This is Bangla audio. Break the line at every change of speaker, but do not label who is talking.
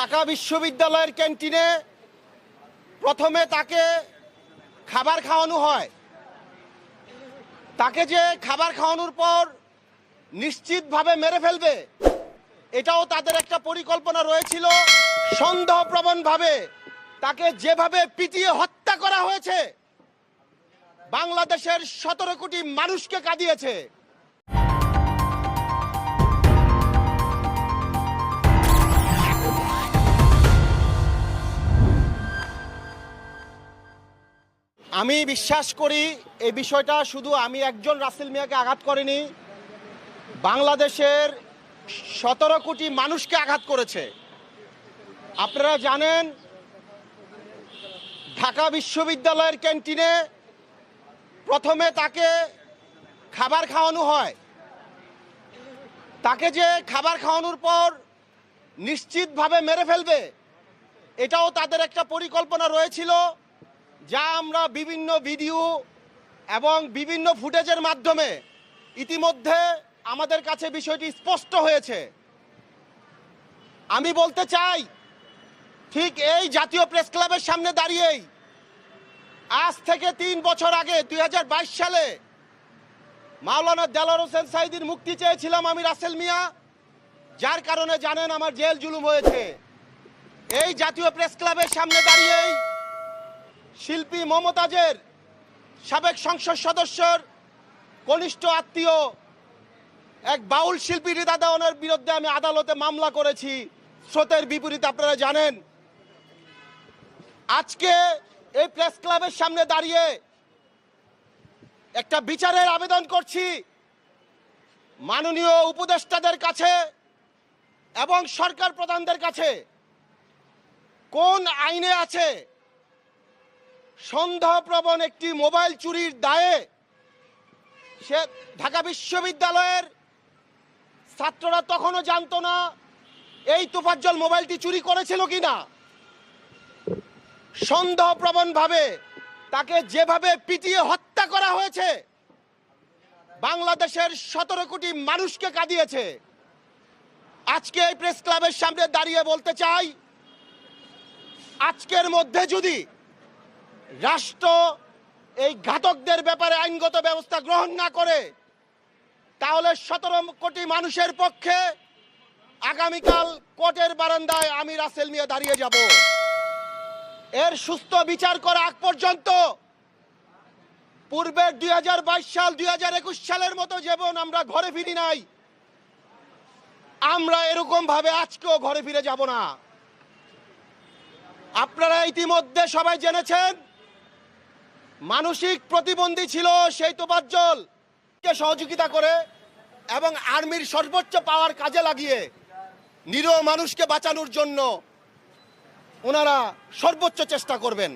ঢাকা বিশ্ববিদ্যালয়ের ক্যান্টিনে প্রথমে তাকে খাবার খাওয়ানো হয়। তাকে যে খাবার খাওয়ানোর পর নিশ্চিতভাবে মেরে ফেলবে, এটাও তাদের একটা পরিকল্পনা রয়েছিল। সন্দেহপ্রবণভাবে তাকে যেভাবে পিটিয়ে হত্যা করা হয়েছে, বাংলাদেশের সতেরো কোটি মানুষকে কাঁদিয়েছে। আমি বিশ্বাস করি এই বিষয়টা শুধু আমি একজন রাসেল মিয়াকে আঘাত করিনি, বাংলাদেশের সতেরো কোটি মানুষকে আঘাত করেছে। আপনারা জানেন, ঢাকা বিশ্ববিদ্যালয়ের ক্যান্টিনে প্রথমে তাকে খাবার খাওয়ানো হয়। তাকে যে খাবার খাওয়ানোর পর নিশ্চিতভাবে মেরে ফেলবে, এটাও তাদের একটা পরিকল্পনা রয়েছিল। যা আমরা বিভিন্ন ভিডিও এবং বিভিন্ন ফুটেজের মাধ্যমে ইতিমধ্যে আমাদের কাছে বিষয়টি স্পষ্ট হয়েছে। আমি বলতে চাই, ঠিক এই জাতীয় প্রেস ক্লাবের সামনে দাঁড়িয়েই আজ থেকে তিন বছর আগে দুই হাজার বাইশ সালে মাওলানা দেলার হোসেন সাইদির মুক্তি চেয়েছিলাম আমি রাসেল মিয়া, যার কারণে জানেন আমার জেল জুলুম হয়েছে। এই জাতীয় প্রেস ক্লাবের সামনে দাঁড়িয়েই শিল্পী মমতাজের সাবেক সংসদ সদস্যর কনিষ্ঠ আত্মীয় এক বাউল শিল্পী রিদা দেওয়ানের বিরুদ্ধে আমি আদালতে মামলা করেছি। স্রোতের বিপরীতে আপনারা জানেন। আজকে এই প্রেস ক্লাবের সামনে দাঁড়িয়ে একটা বিচারের আবেদন করছি। মাননীয় উপদেষ্টাদের কাছে এবং সরকার প্রধানদের কাছে। কোন আইনে আছে সন্দেহপ্রবণ একটি মোবাইল চুরির দায়ে সে ঢাকা বিশ্ববিদ্যালয়ের ছাত্ররা তখনও জানতো না এই তোফাজ্জল মোবাইলটি চুরি করেছিল কিনা। সন্দেহপ্রবণভাবে তাকে যেভাবে পিটিয়ে হত্যা করা হয়েছে, বাংলাদেশের সতেরো কোটি মানুষকে কাঁদিয়েছে। আজকে এই প্রেস ক্লাবের সামনে দাঁড়িয়ে বলতে চাই, আজকের মধ্যে যদি রাষ্ট্র এই ঘাতকদের ব্যাপারে আইনগত ব্যবস্থা গ্রহণ না করে, তাহলে সতেরো কোটি মানুষের পক্ষে আগামীকাল কোর্টের বারান্দায় আমি রাসেল মিয়া দাঁড়িয়ে যাব। এর সুস্থ বিচার করা আগ পর্যন্ত পূর্বের দুই হাজার বাইশ সাল, দুই হাজার একুশ সালের মতো যেমন আমরা ঘরে ফিরি নাই, আমরা এরকম ভাবে আজকেও ঘরে ফিরে যাব না। আপনারা ইতিমধ্যে সবাই জেনেছেন মানসিক প্রতিবন্ধী ছিল সেই তোবাজ্জল কে সহযোগিতা করে এবং আর্মির সর্বোচ্চ পাওয়ার কাজে লাগিয়ে নিরীহ মানুষকে বাঁচানোর জন্য ওনারা সর্বোচ্চ চেষ্টা করবেন।